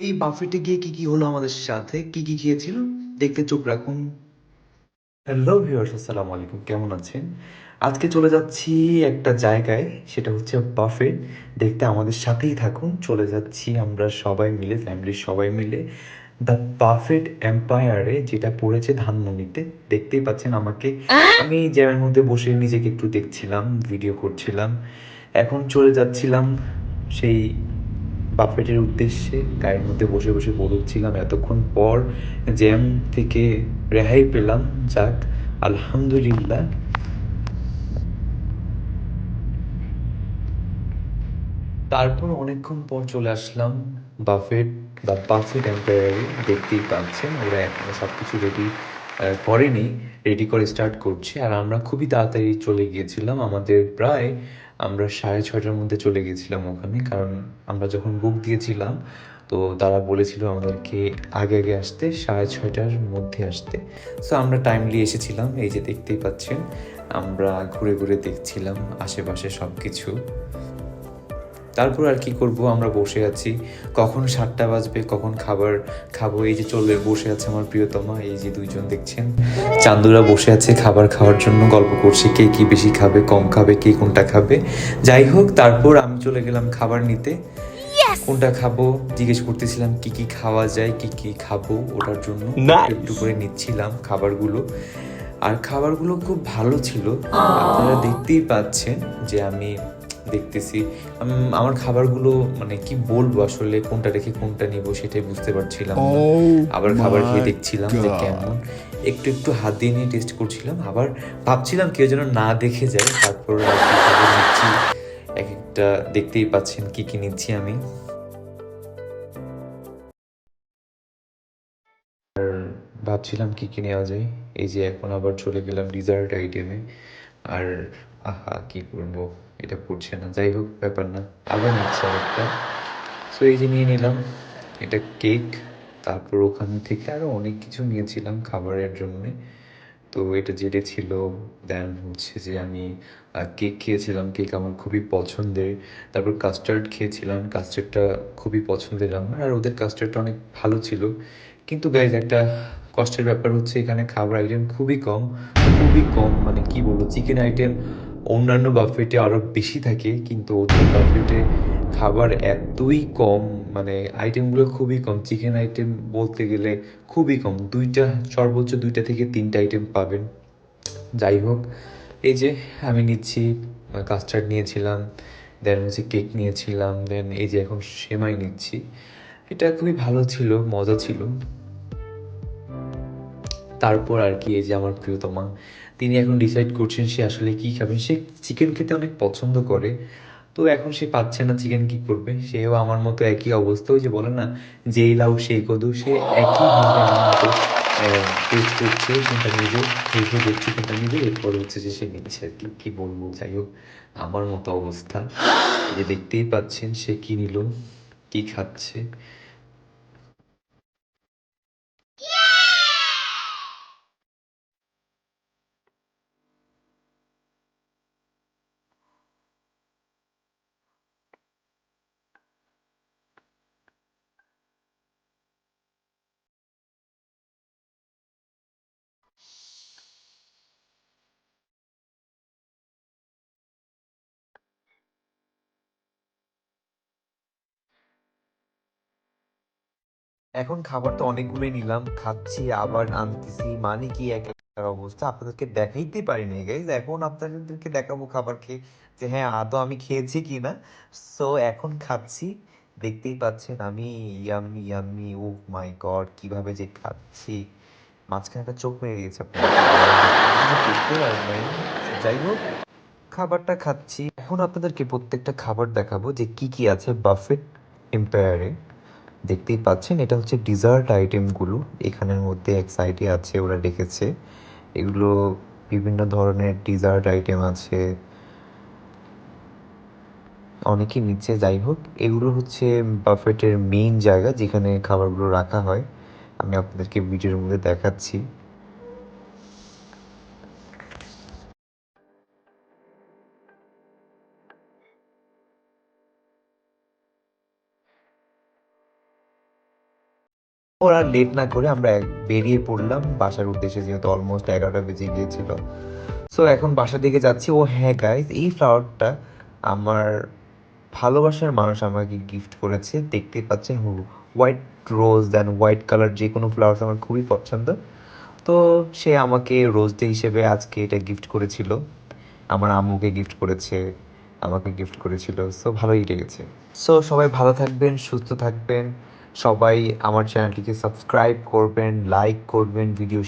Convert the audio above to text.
এই বাফেটে গিয়ে কি কি হলো আমাদের সাথে? কি কি খেয়েছিল? দেখতে চোখ রাখুন। হ্যালো ভিউয়ার্স আসসালামু আলাইকুম। কেমন আছেন? আজকে চলে যাচ্ছি একটা জায়গায়, সেটা হচ্ছে বাফেট দেখতে আমাদের সাথেই থাকুন। চলে যাচ্ছি আমরা সবাই মিলে ফ্যামিলির সবাই মিলে। দ্য বাফেট এম্পায়ারে যেটা পড়েছে ধানমন্ডিতে, দেখতেই পাচ্ছেন আমাকে। আমি জ্যামের মধ্যে বসে নিজেকে একটু দেখছিলাম ভিডিও করছিলাম। এখন চলে যাচ্ছিলাম সেই বাফেটের উদ্দেশ্যে গাড়ির মধ্যে বসে বসে বলছিলাম, এতক্ষণ পর জ্যাম থেকে রেহাই পেলাম, যাক, আলহামদুলিল্লাহ। তারপর অনেকক্ষণ পর চলে আসলাম বাফেট, বা বাফেট এম্পায়ারে দেখতেই পাচ্ছেন ওরা এখনও সব কিছু রেডি করেনি। রেডি করে স্টার্ট করছি। আর আমরা খুবই তাড়াতাড়ি চলে গিয়েছিলাম। আমাদের প্রায় আমরা সাড়ে ছয়টার মধ্যে চলে গিয়েছিলাম ওখানে। কারণ আমরা যখন বুক দিয়েছিলাম, তো তারা বলেছিল আমাদেরকে আগে আগে আসতে, সাড়ে ছয়টার মধ্যে আসতে। সো আমরা টাইমলি এসেছিলাম। এই যে দেখতেই পাচ্ছেন, আমরা ঘুরে ঘুরে দেখছিলাম আশেপাশে সব কিছু তারপর আর কি করব? আমরা বসে আছি। কখন সাতটা বাজবে? কখন খাবার খাব? এই যে চলে বসে আছে আমার প্রিয়তমা। এই যে দুইজন দেখছেন। চান্দুরা বসে আছে খাবার খাওয়ার জন্য। গল্প করছে কে কি বেশি খাবে কম খাবে কে কোনটা খাবে। যাই হোক তারপর আমি চলে গেলাম খাবার নিতে। কোনটা খাব? জিজ্ঞেস করতেছিলাম কি কি খাওয়া যায় কি কি খাব? ওটার জন্য একটু করে নিচ্ছিলাম খাবারগুলো। আর খাবারগুলো খুব ভালো ছিল। আপনারা দেখতেই পাচ্ছেন যে আমি দেখতেছি। আমার খাবারগুলো মানে কি বলব আসলে কোনটা রেখে কোনটা নিব সেটাই বুঝতে পারছিলাম আবার খাবার খেয়ে দেখছিলাম যে কেমন। একটু একটু হাত দিয়ে নিয়ে টেস্ট করছিলাম। আবার ভাবছিলাম কেউ যেন না দেখে যায় তারপর নিচ্ছি। এক একটা দেখতেই পাচ্ছেন কি কি নিচ্ছি আমি। আর ভাবছিলাম কি কি নেওয়া যায়। এই যে এখন আবার চলে গেলাম ডিজার্ট আইটেমে আর আহা, কি করব? এটা পড়ছে না। যাই হোক, ব্যাপার না। আবার নিচ্ছে একটা সো এই যে নিয়ে নিলাম। এটা কেক তারপর ওখান থেকে আরও অনেক কিছু নিয়েছিলাম খাবারের জন্যে। তো এটা যেটা ছিল দেন হচ্ছে যে আমি কেক খেয়েছিলাম। কেক আমার খুবই পছন্দের। তারপর কাস্টার্ড খেয়েছিলাম। কাস্টার্ডটা খুবই পছন্দের আমার। আর ওদের কাস্টার্ডটা অনেক ভালো ছিল। কিন্তু গাইজ একটা কষ্টের ব্যাপার হচ্ছে এখানে খাবার আইটেম খুবই কম। খুবই কম মানে কি বলব চিকেন আইটেম অন্যান্য বাফেটে আরও বেশি থাকে, কিন্তু ওদের বাফেটে খাবার এতই কম মানে আইটেমগুলো খুবই কম। চিকেন আইটেম বলতে গেলে খুবই কম, দুইটা, সর্বোচ্চ দুইটা থেকে তিনটা আইটেম পাবেন। যাই হোক, এই যে আমি নিচ্ছি কাস্টার্ড নিয়েছিলাম দেন হচ্ছে কেক নিয়েছিলাম দেন এই যে এখন সেমাই নিচ্ছি। এটা খুবই ভালো ছিল, মজা ছিল। তারপর আর কি এই যে আমার প্রিয়তমা, তিনি এখন ডিসাইড করছেন সে আসলে কি খাবেন সে চিকেন খেতে অনেক পছন্দ করে, তো এখন সে পাচ্ছে না চিকেন কি করবে। সেও আমার মতো একই অবস্থা। ওই যে বলে না, যেই লাউ সেই কদু, সে একই আমার মতো টেস্ট করছে। কোনটা নিবে দেখে দেখছে কোনটা নিবে এরপর হচ্ছে যে সে নিচ্ছে আর কি। কি বলব? যাই হোক, আমার মতো অবস্থা। যে দেখতেই পাচ্ছেন সে কি নিল, কি খাচ্ছে। এখন খাবার তো অনেকগুলোই নিলাম, খাচ্ছি, আবার আনতেছি। মানে কি এক অবস্থা? আপনাদেরকে দেখাইতে পারিনি গাইজ এখন আপনাদেরকে দেখাবো খাবার খেয়ে, যে হ্যাঁ আদৌ আমি খেয়েছি কি না সো এখন খাচ্ছি। দেখতেই পাচ্ছেন আমি yummy yummy oh my god কীভাবে যে খাচ্ছি। মাঝখানে একটা চোখ মেরে গেছে দেখতে পারেন যাই হোক, খাবারটা খাচ্ছি। এখন আপনাদেরকে প্রত্যেকটা খাবার দেখাবো যে কি কি আছে বাফেট এম্পায়ারে দেখতেই পাচ্ছেন, এটা হচ্ছে ডিজার্ট আইটেমগুলো এখানের মধ্যে এক সাইডে আছে, ওরা রেখেছে। এগুলো বিভিন্ন ধরনের ডিজার্ট আইটেম আছে। অনেকে নিচ্ছে, যাই হোক। এগুলো হচ্ছে বাফেটের মেইন জায়গা, যেখানে খাবারগুলো রাখা হয়। আমি আপনাদেরকে ভিডিওর মধ্যে দেখাচ্ছি। ওরা লেট না করে আমরা বেরিয়ে পড়লাম। বাসার উদ্দেশ্যে যেহেতু অলমোস্ট এগারোটা বেজে গিয়েছিল। সো এখন বাসার দিকে যাচ্ছি। ও হ্যাঁ গাইজ এই ফ্লাওয়ারটা আমার ভালোবাসার মানুষ আমাকে গিফট করেছে। দেখতে পাচ্ছেন white rose then white colour যে কোনো ফ্লাওয়ার্স আমার খুবই পছন্দ। তো, সে আমাকে রোজ ডে হিসেবে আজকে এটা গিফট করেছিল। আমার আম্মুকে গিফট করেছে, আমাকে গিফট করেছিল। সো ভালোই লেগেছে। সো সবাই ভালো থাকবেন, সুস্থ থাকবেন। সবাই আমার চ্যানেলটিকে সাবস্ক্রাইব করবেন লাইক করবেন ভিডিও